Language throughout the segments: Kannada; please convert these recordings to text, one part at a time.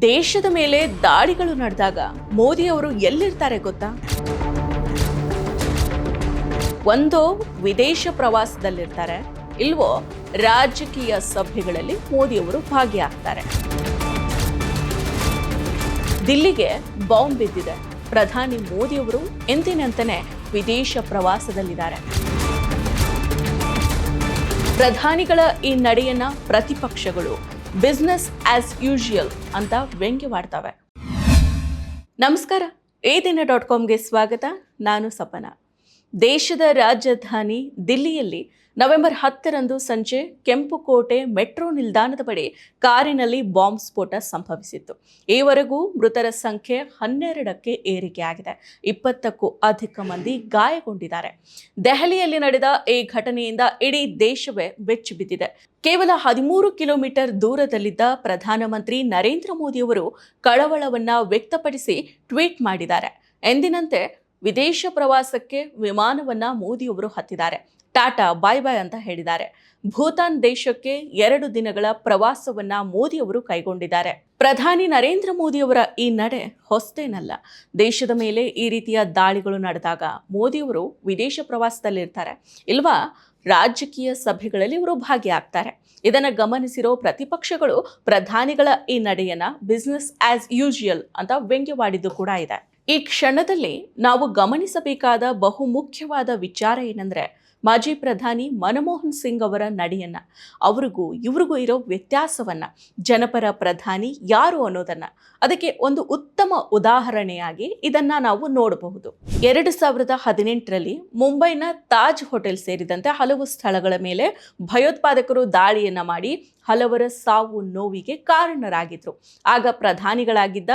ದೇಶದ ಮೇಲೆ ದಾಳಿಗಳು ನಡೆದಾಗ ಮೋದಿ ಅವರು ಎಲ್ಲಿರ್ತಾರೆ ಗೊತ್ತಾ? ಒಂದೋ ವಿದೇಶ ಪ್ರವಾಸದಲ್ಲಿರ್ತಾರೆ, ಇಲ್ವೋ ರಾಜಕೀಯ ಸಭೆಗಳಲ್ಲಿ ಮೋದಿ ಅವರು ಭಾಗಿಯಾಗ್ತಾರೆ. ದಿಲ್ಲಿಗೆ ಬಾಂಬ್ ಬಿದ್ದಿದೆ. ಪ್ರಧಾನಿ ಮೋದಿ ಅವರು ಎಂದಿನಂತೆಯೇ ವಿದೇಶ ಪ್ರವಾಸದಲ್ಲಿದ್ದಾರೆ. ಪ್ರಧಾನಿಗಳ ಈ ನಡೆಯನ್ನ ಪ್ರತಿಪಕ್ಷಗಳು ಬಿಸ್ನೆಸ್ ಆಸ್ ಯೂಶುವಲ್ ಅಂತ ವ್ಯಂಗ್ಯವಾಡ್ತವೆ ನಮಸ್ಕಾರ ಈ ದಿನ ಡಾಟ್ ಕಾಮ್ಗೆ ಸ್ವಾಗತ. ನಾನು ಸಪನ. ದೇಶದ ರಾಜಧಾನಿ ದಿಲ್ಲಿಯಲ್ಲಿ ನವೆಂಬರ್ ಹತ್ತರಂದು ಸಂಜೆ ಕೆಂಪುಕೋಟೆ ಮೆಟ್ರೋ ನಿಲ್ದಾಣದ ಬಳಿ ಕಾರಿನಲ್ಲಿ ಬಾಂಬ್ ಸ್ಫೋಟ ಸಂಭವಿಸಿತ್ತು. ಈವರೆಗೂ ಮೃತರ ಸಂಖ್ಯೆ ಹನ್ನೆರಡಕ್ಕೆ ಏರಿಕೆಯಾಗಿದೆ. ಇಪ್ಪತ್ತಕ್ಕೂ ಅಧಿಕ ಮಂದಿ ಗಾಯಗೊಂಡಿದ್ದಾರೆ. ದೆಹಲಿಯಲ್ಲಿ ನಡೆದ ಈ ಘಟನೆಯಿಂದ ಇಡೀ ದೇಶವೇ ಬೆಚ್ಚಿ ಬಿದ್ದಿದೆ. ಕೇವಲ ಹದಿಮೂರು ಕಿಲೋಮೀಟರ್ ದೂರದಲ್ಲಿದ್ದ ಪ್ರಧಾನಮಂತ್ರಿ ನರೇಂದ್ರ ಮೋದಿಯವರು ಕಳವಳವನ್ನು ವ್ಯಕ್ತಪಡಿಸಿ ಟ್ವೀಟ್ ಮಾಡಿದ್ದಾರೆ. ಎಂದಿನಂತೆ ವಿದೇಶ ಪ್ರವಾಸಕ್ಕೆ ವಿಮಾನವನ್ನ ಮೋದಿಯವರು ಹತ್ತಿದ್ದಾರೆ. ಟಾಟಾ, ಬಾಯ್ ಬಾಯ್ ಅಂತ ಹೇಳಿದ್ದಾರೆ. ಭೂತಾನ್ ದೇಶಕ್ಕೆ ಎರಡು ದಿನಗಳ ಪ್ರವಾಸವನ್ನ ಮೋದಿಯವರು ಕೈಗೊಂಡಿದ್ದಾರೆ. ಪ್ರಧಾನಿ ನರೇಂದ್ರ ಮೋದಿಯವರ ಈ ನಡೆ ಹೊಸ್ತೇನಲ್ಲ. ದೇಶದ ಮೇಲೆ ಈ ರೀತಿಯ ದಾಳಿಗಳು ನಡೆದಾಗ ಮೋದಿಯವರು ವಿದೇಶ ಪ್ರವಾಸದಲ್ಲಿರ್ತಾರೆ. ಇಲ್ವಾ? ರಾಜಕೀಯ ಸಭೆಗಳಲ್ಲಿ ಇವರು ಭಾಗಿಯಾಗ್ತಾರೆ. ಇದನ್ನು ಗಮನಿಸಿರೋ ಪ್ರತಿಪಕ್ಷಗಳು ಪ್ರಧಾನಿಗಳ ಈ ನಡೆಯನ್ನ ಬಿಸ್ನೆಸ್ ಆ್ಯಸ್ ಯೂಶುವಲ್ ಅಂತ ವ್ಯಂಗ್ಯವಾಡಿದ್ದು ಕೂಡ ಇದೆ. ಈ ಕ್ಷಣದಲ್ಲಿ ನಾವು ಗಮನಿಸಬೇಕಾದ ಬಹುಮುಖ್ಯವಾದ ವಿಚಾರ ಏನಂದರೆ ಮಾಜಿ ಪ್ರಧಾನಿ ಮನಮೋಹನ್ ಸಿಂಗ್ ಅವರ ನಡೆಯನ್ನು, ಅವ್ರಿಗೂ ಇವ್ರಿಗೂ ಇರೋ ವ್ಯತ್ಯಾಸವನ್ನು, ಜನಪರ ಪ್ರಧಾನಿ ಯಾರು ಅನ್ನೋದನ್ನು. ಅದಕ್ಕೆ ಒಂದು ಉತ್ತಮ ಉದಾಹರಣೆಯಾಗಿ ಇದನ್ನು ನಾವು ನೋಡಬಹುದು. ಎರಡು ಸಾವಿರದ ಹದಿನೆಂಟರಲ್ಲಿ ಮುಂಬೈನ ತಾಜ್ ಹೋಟೆಲ್ ಸೇರಿದಂತೆ ಹಲವು ಸ್ಥಳಗಳ ಮೇಲೆ ಭಯೋತ್ಪಾದಕರು ದಾಳಿಯನ್ನು ಮಾಡಿ ಹಲವರ ಸಾವು ನೋವಿಗೆ ಕಾರಣರಾಗಿದ್ರು. ಆಗ ಪ್ರಧಾನಿಗಳಾಗಿದ್ದ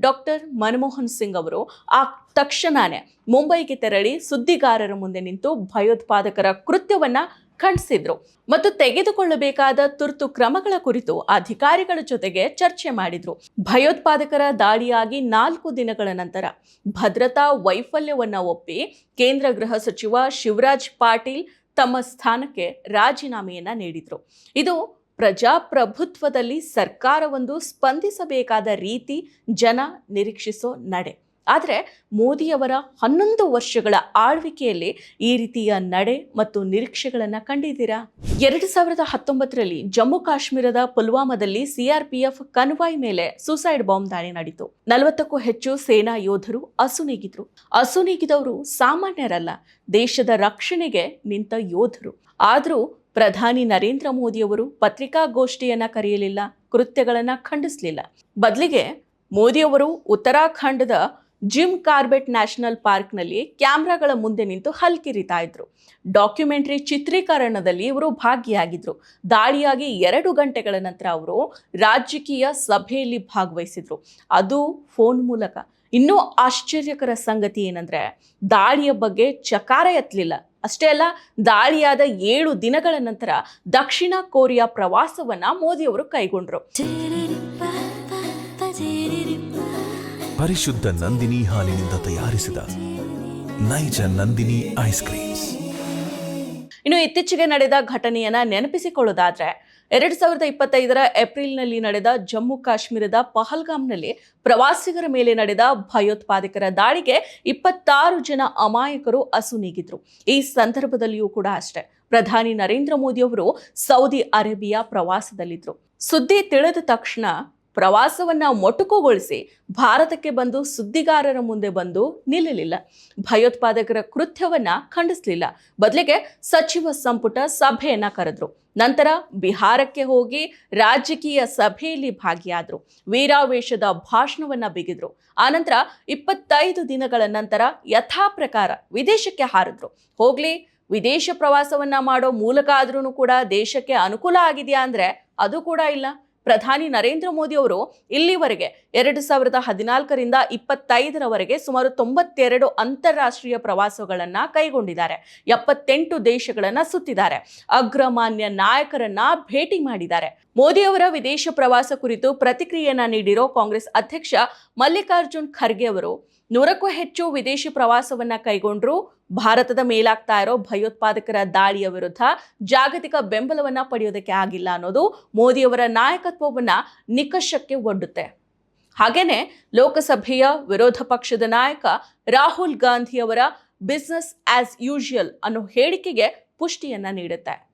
ಡಾಕ್ಟರ್ ಮನಮೋಹನ್ ಸಿಂಗ್ ಅವರು ಆ ತಕ್ಷಣನೇ ಮುಂಬೈಗೆ ತೆರಳಿ ಸುದ್ದಿಗಾರರ ಮುಂದೆ ನಿಂತು ಭಯೋತ್ಪಾದಕರ ಕೃತ್ಯವನ್ನ ಖಂಡಿಸಿದ್ರು. ಮತ್ತು ತೆಗೆದುಕೊಳ್ಳಬೇಕಾದ ತುರ್ತು ಕ್ರಮಗಳ ಕುರಿತು ಅಧಿಕಾರಿಗಳ ಜೊತೆಗೆ ಚರ್ಚೆ ಮಾಡಿದ್ರು. ಭಯೋತ್ಪಾದಕರ ದಾಳಿಯಾಗಿ ನಾಲ್ಕು ದಿನಗಳ ನಂತರ ಭದ್ರತಾ ವೈಫಲ್ಯವನ್ನ ಒಪ್ಪಿ ಕೇಂದ್ರ ಗೃಹ ಸಚಿವ ಶಿವರಾಜ್ ಪಾಟೀಲ್ ತಮ್ಮ ಸ್ಥಾನಕ್ಕೆ ರಾಜೀನಾಮೆಯನ್ನು ನೀಡಿದ್ರು. ಇದು ಪ್ರಜಾಪ್ರಭುತ್ವದಲ್ಲಿ ಸರ್ಕಾರವೊಂದು ಸ್ಪಂದಿಸಬೇಕಾದ ರೀತಿ ಜನ ನಿರೀಕ್ಷಿಸೋ ನಡೆ. ಆದರೆ ಮೋದಿಯವರ ಹನ್ನೊಂದು ವರ್ಷಗಳ ಆಳ್ವಿಕೆಯಲ್ಲಿ ಈ ರೀತಿಯ ನಡೆ ಮತ್ತು ನಿರೀಕ್ಷೆಗಳನ್ನು ಕಂಡಿದ್ದೀರಾ? ಎರಡು ಸಾವಿರದ ಹತ್ತೊಂಬತ್ತರಲ್ಲಿ ಜಮ್ಮು ಕಾಶ್ಮೀರದ ಪುಲ್ವಾಮಾದಲ್ಲಿ ಸಿಆರ್ಪಿಎಫ್ ಕನ್ವಾಯ್ ಮೇಲೆ ಸೂಸೈಡ್ ಬಾಂಬ್ ದಾಳಿ ನಡೆಯಿತು ನಲವತ್ತಕ್ಕೂ ಹೆಚ್ಚು ಸೇನಾ ಯೋಧರು ಅಸುನೀಗಿದ್ರು. ಅಸುನೀಗಿದವರು ಸಾಮಾನ್ಯರಲ್ಲ, ದೇಶದ ರಕ್ಷಣೆಗೆ ನಿಂತ ಯೋಧರು. ಆದರೂ ಪ್ರಧಾನಿ ನರೇಂದ್ರ ಮೋದಿಯವರು ಪತ್ರಿಕಾಗೋಷ್ಠಿಯನ್ನ ಕರೆಯಲಿಲ್ಲ, ಕೃತ್ಯಗಳನ್ನು ಖಂಡಿಸಲಿಲ್ಲ. ಬದಲಿಗೆ ಮೋದಿಯವರು ಉತ್ತರಾಖಂಡದ ಜಿಮ್ ಕಾರ್ಬೆಟ್ ನ್ಯಾಷನಲ್ ಪಾರ್ಕ್ನಲ್ಲಿ ಕ್ಯಾಮ್ರಾಗಳ ಮುಂದೆ ನಿಂತು ಹಲ್ಕಿರಿತಾ ಇದ್ರು. ಡಾಕ್ಯುಮೆಂಟರಿ ಚಿತ್ರೀಕರಣದಲ್ಲಿ ಇವರು ಭಾಗಿಯಾಗಿದ್ದರು ದಾಳಿಯಾಗಿ ಎರಡು ಗಂಟೆಗಳ ನಂತರ ಅವರು ರಾಜಕೀಯ ಸಭೆಯಲ್ಲಿ ಭಾಗವಹಿಸಿದ್ರು. ಅದು ಫೋನ್ ಮೂಲಕ. ಇನ್ನೂ ಆಶ್ಚರ್ಯಕರ ಸಂಗತಿ ಏನಂದ್ರೆ, ದಾಳಿಯ ಬಗ್ಗೆ ಚಕಾರ ಎತ್ತಲಿಲ್ಲ. ಅಷ್ಟೇ ಅಲ್ಲ, ದಾಳಿಯಾದ ಏಳು ದಿನಗಳ ನಂತರ ದಕ್ಷಿಣ ಕೊರಿಯಾ ಪ್ರವಾಸವನ್ನ ಮೋದಿಯವರು ಕೈಗೊಂಡ್ರು. ಪರಿಶುದ್ಧ ನಂದಿನಿ ಹಾಲಿನಿಂದ ತಯಾರಿಸಿದ ನೈಜ ನಂದಿನಿ ಐಸ್ ಕ್ರೀಮ್ಸ್. ಇನ್ನು ಇತ್ತೀಚೆಗೆ ನಡೆದ ಘಟನೆಯನ್ನ ನೆನಪಿಸಿಕೊಳ್ಳೋದಾದ್ರೆ ಎರಡ್ ಸಾವಿರದ ಇಪ್ಪತ್ತೈದರ ಏಪ್ರಿಲ್ನಲ್ಲಿ ನಡೆದ ಜಮ್ಮು ಕಾಶ್ಮೀರದ ಪಹಲ್ಗಾಮ್ನಲ್ಲಿ ಪ್ರವಾಸಿಗರ ಮೇಲೆ ನಡೆದ ಭಯೋತ್ಪಾದಕರ ದಾಳಿಗೆ ಇಪ್ಪತ್ತಾರು ಜನ ಅಮಾಯಕರು ಅಸುನೀಗಿದ್ರು ಈ ಸಂದರ್ಭದಲ್ಲಿಯೂ ಕೂಡ ಅಷ್ಟೇ, ಪ್ರಧಾನಿ ನರೇಂದ್ರ ಮೋದಿ ಅವರು ಸೌದಿ ಅರೇಬಿಯಾ ಪ್ರವಾಸದಲ್ಲಿದ್ರು. ಸುದ್ದಿ ತಿಳಿದ ತಕ್ಷಣ ಪ್ರವಾಸವನ್ನ ಮೊಟಕುಗೊಳಿಸಿ ಭಾರತಕ್ಕೆ ಬಂದು ಸುದ್ದಿಗಾರರ ಮುಂದೆ ಬಂದು ನಿಲ್ಲಲಿಲ್ಲ. ಭಯೋತ್ಪಾದಕರ ಕೃತ್ಯವನ್ನ ಖಂಡಿಸಲಿಲ್ಲ. ಬದಲಿಗೆ ಸಚಿವ ಸಂಪುಟ ಸಭೆಯನ್ನ ಕರೆದ್ರು. ನಂತರ ಬಿಹಾರಕ್ಕೆ ಹೋಗಿ ರಾಜಕೀಯ ಸಭೆಯಲ್ಲಿ ಭಾಗಿಯಾದ್ರು. ವೀರಾವೇಶದ ಭಾಷಣವನ್ನ ಬಿಗಿದ್ರು. ಆನಂತರ ಇಪ್ಪತ್ತೈದು ದಿನಗಳ ನಂತರ ಯಥಾ ಪ್ರಕಾರ ವಿದೇಶಕ್ಕೆ ಹಾರಿದ್ರು. ಹೋಗ್ಲಿ, ವಿದೇಶ ಪ್ರವಾಸವನ್ನ ಮಾಡೋ ಮೂಲಕ ಆದ್ರೂ ಕೂಡ ದೇಶಕ್ಕೆ ಅನುಕೂಲ ಆಗಿದೆಯಾ ಅಂದ್ರೆ ಅದು ಕೂಡ ಇಲ್ಲ. ಪ್ರಧಾನಿ ನರೇಂದ್ರ ಮೋದಿ ಅವರು ಇಲ್ಲಿವರೆಗೆ ಎರಡು ಸಾವಿರದ ಹದಿನಾಲ್ಕರಿಂದ ಇಪ್ಪತ್ತೈದರವರೆಗೆ ಸುಮಾರು ತೊಂಬತ್ತೆರಡು ಅಂತಾರಾಷ್ಟ್ರೀಯ ಪ್ರವಾಸಗಳನ್ನು ಕೈಗೊಂಡಿದ್ದಾರೆ. ಎಪ್ಪತ್ತೆಂಟು ದೇಶಗಳನ್ನು ಸುತ್ತಿದ್ದಾರೆ. ಅಗ್ರಮಾನ್ಯ ನಾಯಕರನ್ನ ಭೇಟಿ ಮಾಡಿದ್ದಾರೆ. ಮೋದಿ ಅವರ ವಿದೇಶ ಪ್ರವಾಸ ಕುರಿತು ಪ್ರತಿಕ್ರಿಯೆಯನ್ನು ನೀಡಿರೋ ಕಾಂಗ್ರೆಸ್ ಅಧ್ಯಕ್ಷ ಮಲ್ಲಿಕಾರ್ಜುನ್ ಖರ್ಗೆ ಅವರು ನೂರಕ್ಕೂ ಹೆಚ್ಚು ವಿದೇಶಿ ಪ್ರವಾಸವನ್ನ ಕೈಗೊಂಡ್ರು, ಭಾರತದ ಮೇಲಾಗ್ತಾ ಇರೋ ಭಯೋತ್ಪಾದಕರ ದಾಳಿಯ ವಿರುದ್ಧ ಜಾಗತಿಕ ಬೆಂಬಲವನ್ನ ಪಡೆಯೋದಕ್ಕೆ ಆಗಿಲ್ಲ ಅನ್ನೋದು ಮೋದಿಯವರ ನಾಯಕತ್ವವನ್ನ ನಿಕಷಕ್ಕೆ ಒಡ್ಡುತ್ತೆ. ಹಾಗೇನೆ ಲೋಕಸಭೆಯ ವಿರೋಧ ಪಕ್ಷದ ನಾಯಕ ರಾಹುಲ್ ಗಾಂಧಿಯವರ ಬಿಸ್ನೆಸ್ ಆಸ್ ಯೂಶುವಲ್ ಅನ್ನೋ ಹೇಳಿಕೆಗೆ ಪುಷ್ಟಿಯನ್ನ ನೀಡುತ್ತೆ.